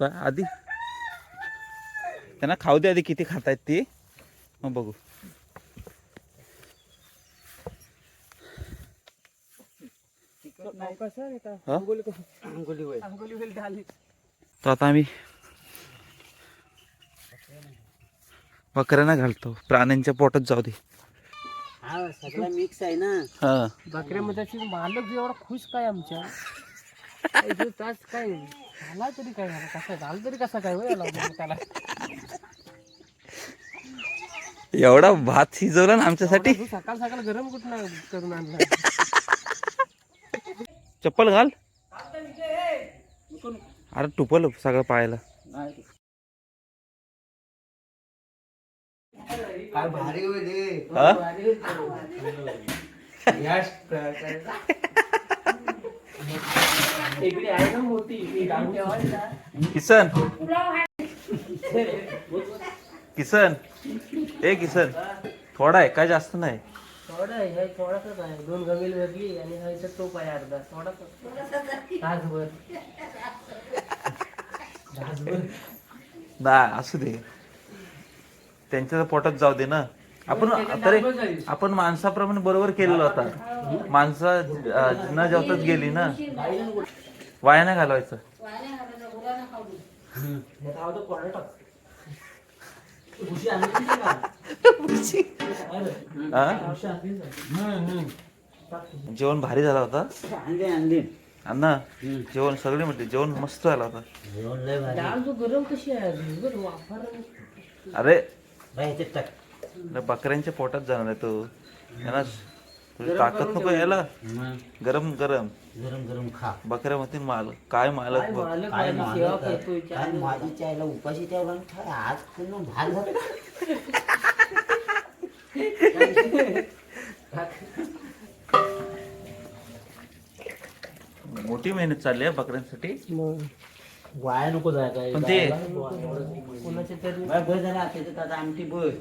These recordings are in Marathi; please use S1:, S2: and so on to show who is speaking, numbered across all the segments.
S1: काय? आधी? त्यांना खाऊ दे आधी किती खातायत ती. मग बघू? तर आता आम्ही बकऱ्यांना घालतो. प्राण्यांच्या पोटात जाऊ दे.
S2: हा सगळं मिक्स आहे ना.
S1: हा.
S3: बकऱ्यामध्ये मालक एवढा खुश काय आमच्या? तास काय? झाला तरी काय झाला? कसा झाला तरी कसा काय म्हणजे त्याला?
S1: एवढा भात शिजवला ना आमच्यासाठी.
S3: तू सकाळ सकाळ गरम कुठं करून आणला?
S1: चप्पल घाल. अरे टुपल सगळं पाहायला.
S2: भारी होईल हे.
S1: हा?
S3: इकडे आहे ना मोठी ती गावी ठेवायला.
S1: किसन. किसन. ए किसन. थोडा आहे काय जास्त नाही?
S3: थोडं आहे हे थोडासाच आहे. दोन गमेल भरली आणि हा इथं टोप आहे अर्धा. थोडासा तासभर.
S1: ना असू दे. त्यांच्या पोटात जाऊ दे ना. आपण तरी आपण माणसाप्रमाणे बरोबर केलेलं होता. माणसं न जेवताच गेली ना. वाया नाही घालवायचं. हा? जेवण भारी झाला होता. अण्णा जेवण सगळे म्हटले. जेवण मस्त झाला होता. अरे ना बकऱ्यांच्या पोटात जाणार आहे तो. यांना तुझी ताकद नको यायला गरम गरम.
S2: गरम गरम खा.
S1: बकऱ्या म्हणतील माल काय मालक
S3: काय
S1: बघ.
S3: मालक
S2: काय
S3: माझी सेवा
S2: मालक? आहे.
S3: करतोय
S2: काय माझी चायला उपाशी आज पूर्ण भाग झाला
S1: मोठी मेहनत चालली आहे बकऱ्यांसाठी.
S2: वाया नको जाय काय
S1: पण ते
S3: तरी
S2: बस आता आमटी बस.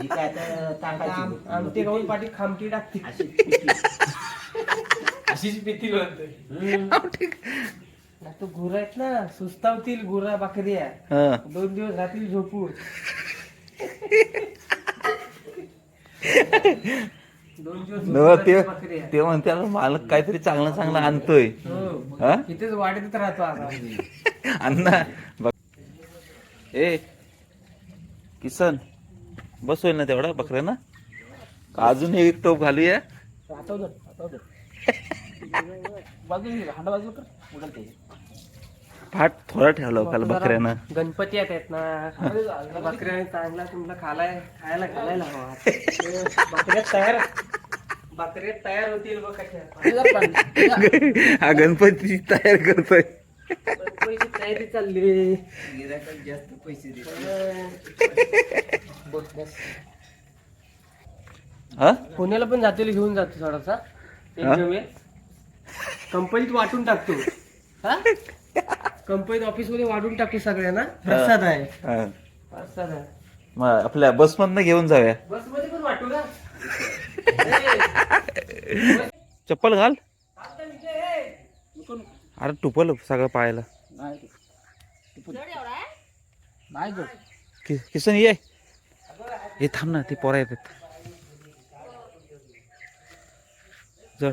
S2: जी काय आता
S3: आम- आमटी गाऊन पाठी खामटी टाकते
S2: अशी पिठी.
S3: अशीच पितील
S2: हम्म.
S3: तो गुरा आहेत ना सुस्तावतील गुरा बकऱ्या.
S1: हा.
S3: दोन दिवस रात्री झोपून. दोन
S1: न ते
S3: बकऱ्या
S1: म्हणते "अरे मालक काहीतरी चांगलं चांगलं आणतोय.
S3: हो
S1: हा?
S3: इथेच वाढतच राहतो
S1: अण्णा बघ. ए किसन बस होईल ना तेवढा बकऱ्यांना? का अजून एक टोप घालूया. फाट थोडा ठेवला काल बकऱ्यानं.
S3: गणपती आहेत ना. बकऱ्याने चांगला तुमला खालाय खायला घालायला हवा. बकऱ्यात तयार बकऱ्यात तयार होतील बघ कशा
S1: हा गणपती तयार करतोय.
S3: पैसे तयारी चालली.
S2: जास्त पैसे.
S1: हा?
S3: पुण्याला पण जातील घेऊन जातो थोडासा. कंपनीत वाटून टाकतो. हा? कंपनीत ऑफिसमध्ये वाटून टाकतो सगळ्यांना प्रसाद आहे.
S1: हा.
S3: प्रसाद आहे.
S1: मग आपल्या बस मधनं घेऊन जाऊया.
S3: बसमध्ये पण वाटू ना?
S1: चप्पल घाल. अरे टुपल सगळं पाहायला.
S2: नाही. गं.
S1: कि- किसन ये. हे थांब ना ते पोरा येतात. जर.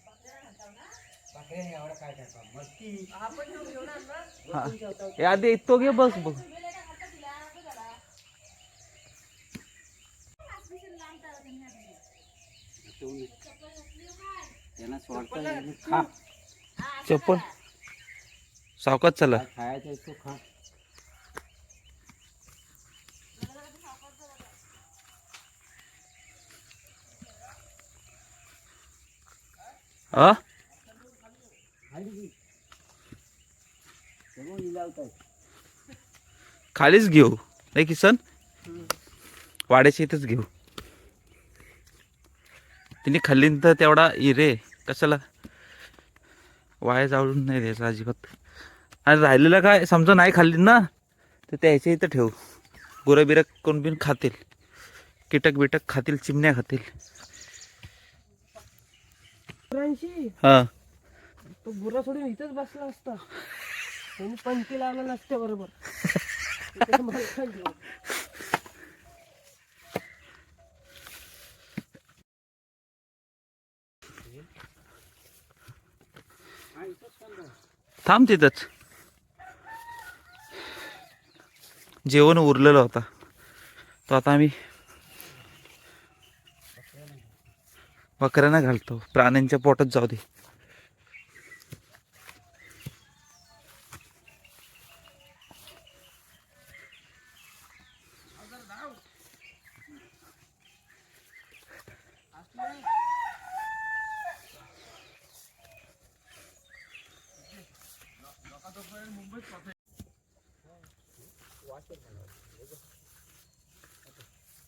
S1: हे. आधी तो घे बस बघ चप्पल सावकाश चला.
S2: खायचा आहे तो खा.
S1: हा? खालीच घेऊ. नाही किसन वाड्याच्या इथंच घेऊ. तिने खाल्ली तर तेवढा इरे. कशाला? वाया जाळून नाही द्यायचं अजिबात. आणि राहिलेलं काय? समजा नाही खाल्ली ना तर त्याच्या इथं ठेवू. गुरं बिरं कोण बिन खातील. कीटक बिटक खातील चिमण्या खातील. हा.
S3: तो गुरा सोडून इथंच बसला असता. त्यांनी पंक्ती लावला नसते बरोबर. त्याचं मला सांगितलं.
S1: थांब तिथंच. जेवण उरलेलं होता. तो आता आम्ही बकऱ्यांना घालतो. प्राण्यांच्या पोटात जाऊ दे.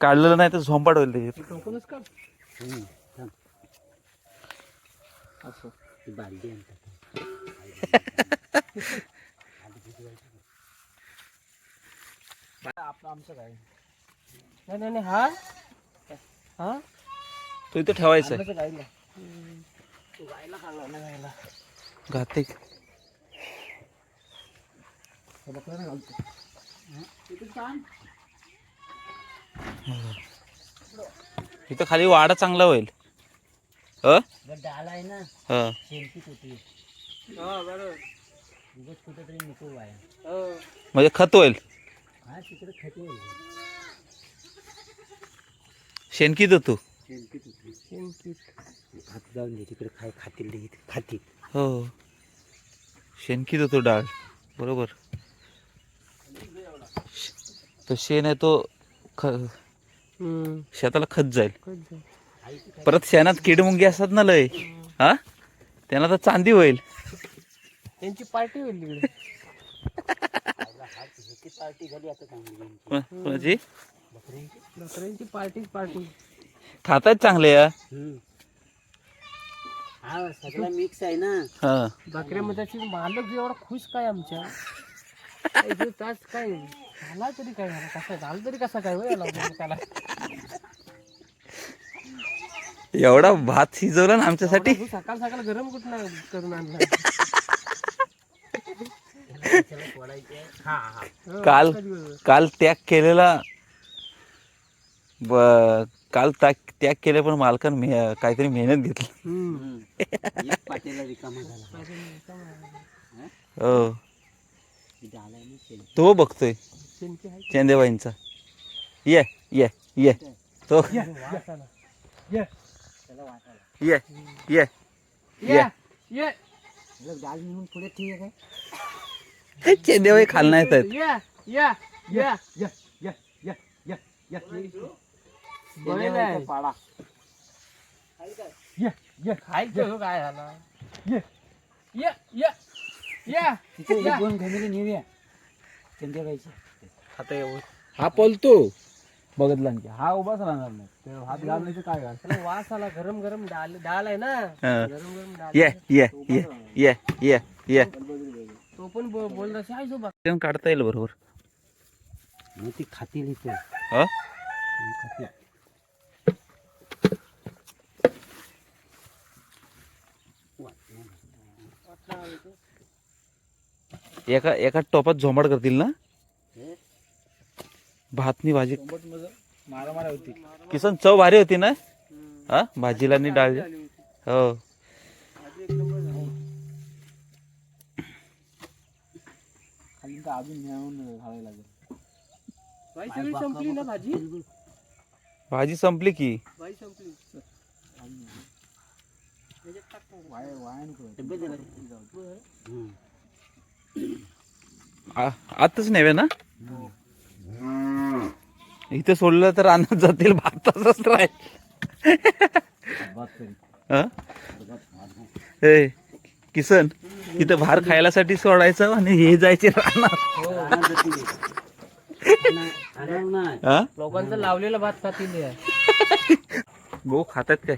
S1: काढलेलं नाही तर झोंपाट होईल त्याच्यात
S3: टोकनच का
S2: हम्म, थांब.
S3: असं.
S2: ती बालदी आणतात
S3: आपलं आमचं काय? नाही नाही नाही, हा? हा?
S1: तो इथं ठेवायचा आहे.
S3: आमचं गायला तू गायला खाल्ला ना गायला.
S1: घाते
S3: बकऱ्याला घालतो
S1: इथं खाली वाडा चांगला होईल. अ?
S2: जर डाळ आहे ना
S1: हा
S2: होती.
S3: हा हो.
S1: म्हणजे खत होईल.
S2: हा
S1: शेणकीत होतो.
S2: जाऊन दे तिकडे खाय खातील खातील.
S1: हो. शेणकीत होतो डाळ. बरोबर. तो शेण आहे तो ख शेताला खत जाईल. परत शेणात किडमुंगी असतात ना लय. हा? त्यांना तर चांदी होईल.
S3: त्यांची पार्टी होईल तिकडे.
S2: पार्टी झाली आता
S1: कोणाची?
S2: बकऱ्यांची
S3: पार्टीच पार्टी.
S1: खातायत चांगले या.
S2: हा सगळा मिक्स आहे ना.
S1: हा.
S3: बकऱ्यामध्ये मालक एवढा खुश काय आमच्या? तास काय? झाला तरी काय झाला कसा झालं तरी कसा काय त्याला
S1: एवढा भात शिजवला ना आमच्यासाठी
S3: सकाळ सकाळ गरम कुठं करून आणला.
S2: हा हा
S3: हो,
S1: काल. काल त्याग केलेला ब- काल त्याग त्याग केले पण मालकान मे- काहीतरी मेहनत घेतली
S3: हम्म.
S2: हम्म. एक पातेला रिकामा झाला
S1: हो
S2: ती
S1: बघतोय. चेंदेबाईंचा ये ये ये तो.
S3: ये.
S1: ये ये
S3: ये. ये.
S1: चेंदेबाई खाल नाही येत
S3: ये. ये. ये.
S2: या या या या या
S3: बैल आहे.
S2: पाडा
S3: खायचं हो काय झाला ये ये ये ये
S2: तिथे एक दोन फॅमिली नेऊया
S1: हा पलतो. बघितला की हा उभाच राहणार नाही. ते हात घालण्याचं काय घाल?
S3: त्याला वास आला गरम गरम डाल डाल आहे ना.
S1: हा.
S3: गरम गरम डाल
S1: ये ये ये ये ये ये.
S3: तो पण बो- बोलला आहे जो बघ
S1: जेवण काढता येईल बरोबर.
S2: मग ती खातील इथे.
S1: हा?
S2: खातील.
S1: एका एका टोपात झोंबाड करतील ना? भातनी भाजी. किसन चव भारी होती ना? हा? भाजीला आणि डाळ. हो.
S3: संपली ना भाजी?
S1: भाजी संपली की? आताच नेवे ना? इथे सोडलं तर आणत जातील भाताच राहील हं? ए किसन इथं भार खायलासाठी सोडायचं आणि हे जायचे राहणार. हा?
S3: लोकांचं लावलेलं भात खातील हे.
S1: भाऊ खातात काय?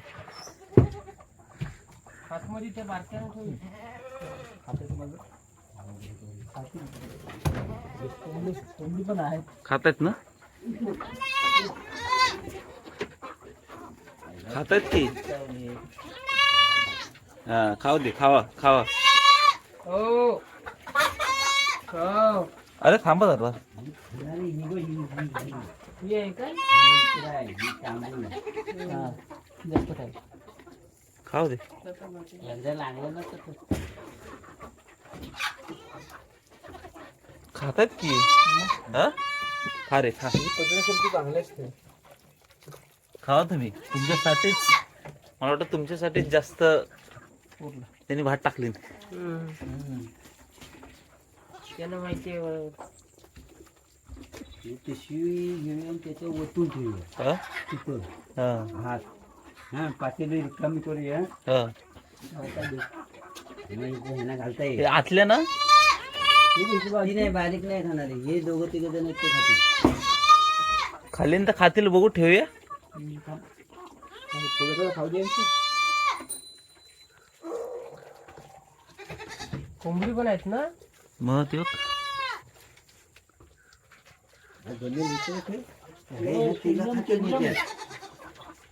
S3: आतमध्ये
S1: खातात ना? खातात की? हा खाऊ दे खावा खावा.
S3: हो.
S1: अरे थांबा जरा. खाऊ दे.
S2: लागलं ना
S1: खातात की? हा? खा रे खा.
S3: पचण्यासाठी चांगले असते
S1: खावा तुम्ही. तुमच्यासाठीच. मला वाटतं तुमच्यासाठीच जास्त त्यांनी भात टाकली
S3: त्यांना माहिती
S2: ही पिशवी घेऊन ओतून ठेवूया
S1: हा?
S2: तिथं.
S1: हा,
S2: हात. हा पातेली रिकामी करूया.
S1: हा.
S2: मग इथं ह्यांना घालता
S1: हे आतल्या ना?
S2: नाही बारीक नाही खाणार. हे दोघं तिघ जण ते खातील
S1: खाली तर खातील बघू ठेवूया
S2: थोडं थोडं खाऊ द्यायचं
S3: कोंबडी पण आहेत ना
S1: मग ते.
S2: हे हे तिघं खातील ह्याच्यात.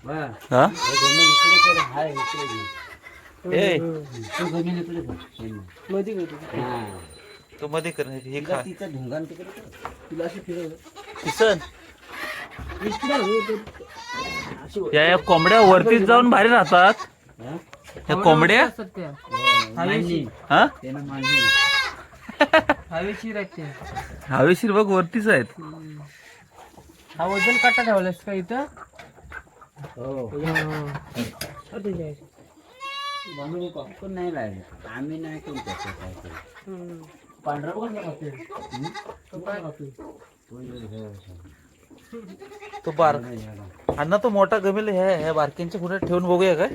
S2: वा.
S1: हा
S2: हे दोन्ही इकडे कर. हा इकडे घे.
S1: ए
S2: तू जमीन इकडे कर. हम्म.
S3: मध्ये मध्ये
S2: हा.
S1: तू मध्ये कर हे खा.
S2: तिचं ढुंगाण तिकडे कर.
S3: तुला अशी फिरव.
S1: किसन. या या कोंबड्या वरतीच जाऊन भारी राहतात.
S2: हा?
S1: ह्या कोंबड्या?
S3: असतात त्या
S2: मांडणी.
S1: हा?
S2: त्यानं मांडणी.
S3: हवेशीर आहेत
S1: हवेशीर बघ वरतीच आहेत.
S3: हा वजन काटा ठेवलास का इथं?
S2: हो. पण नाही लागलं आम्ही नाही करू त्याचं काय करू.
S3: पांढरा पण खाते
S1: तो बार अण्णा तो मोठा गमेल ह्या ह्या बारक्यांच्या कुठे ठेवून बघूया काय?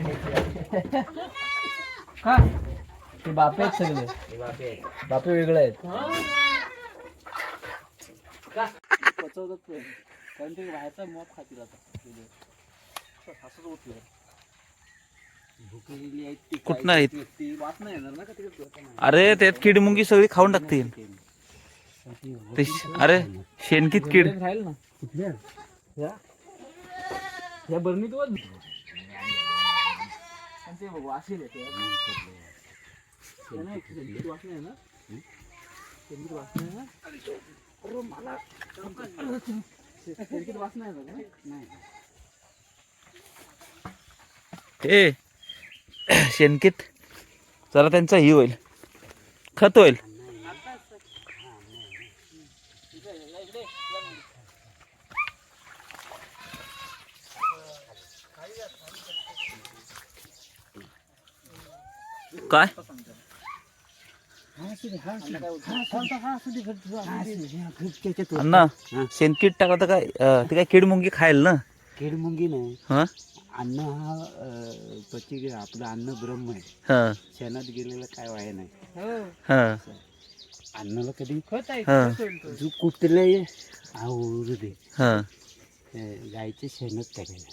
S2: इकडे.
S3: का? ते बापे आहेत सगळे.
S2: हे बापे.
S3: बापे वेगळे आहेत. पचवतात ते. कारण ते बाहेरचा मॉप खातील आता.
S2: भुकेलेली आहेत ती
S1: कुठं
S2: काय
S1: आहेत?
S2: ती- ती वास नाही येणार ना का तिकडे?
S1: अरे त्यात कीड मुंगी सगळी खाऊन टाकतील. ते श- अरे शेणकीत कीड.
S3: राहील ना.
S2: कुठल्या?
S3: या. बरणीत ते वाशील येते. नाही, शेणकीत वास नाही ना शेणकीत वास नाही ना अरे मला वास नाही
S2: नाही
S1: शेणकीत जरा त्यांचा ही होईल. खत होईल. काय? अण्णा शेणकीट टाकलं तर काय अं, ते काय कीड मुंगी खाईल ना?
S2: कीड मुंगी नाही.
S1: हा?
S2: अन्न हा अं, पची आपलं अन्न ब्रह्म आहे.
S1: हा.
S2: शेणात गेलेलं काय वाया नाही.
S3: हो.
S1: हा.
S2: अन्नाला कधी
S3: खत आहे
S1: हा.
S2: जो कुठलंय आवरू दे.
S1: हा.
S2: अं, गायचे शेणच टाकायचं.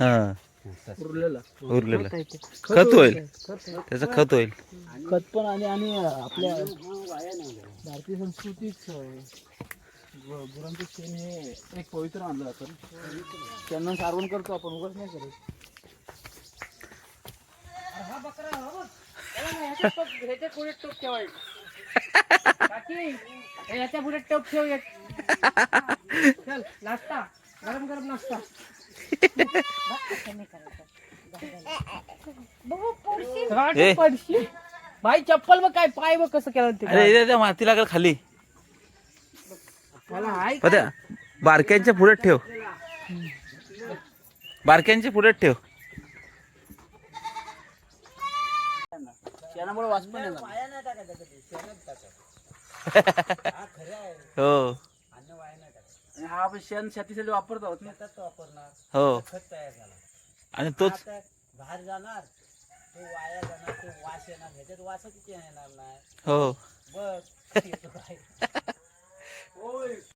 S1: हा.
S2: तसं.
S3: उरलेला.
S1: उरलेलं.
S3: खत
S1: होईल. त्याचं खत होईल.
S3: खत पण आणि आणि आपल्या
S2: हा.
S3: भारतीय संस्कृतीच गुरांचं शेण हे एक पवित्र मानलं जातं त्यांना सारवण करतो आपण उगाच नाही करत. हा हा ह्याच्या पुढे टोप ठेवायचं. ह्याच्या पुढे टोप ठेव एक. चल नाश्ता. गरम गरम नाश्ता.
S1: ए.
S3: पडशी भाई चप्पल बघ काय पाय बघ कसं केलं ते?
S1: अरे इथे त्या माती लागेल खाली.
S3: मला हाय
S1: बारक्यांच्या पुढे ठेव. बारक्यांच्या पुढे ठेव.
S2: शेणामुळे
S1: हो.
S2: आणि हा आपण शेण शेतीसाठी वापरतो आहोत ना? वापरणार.
S1: हो.
S2: खत तयार झाला
S1: आणि तोच
S2: बाहेर जाणार तो वाया जाणार तो वास येणार. ह्याच्यात वासच येणार नाही?
S1: हो.
S2: येतो काय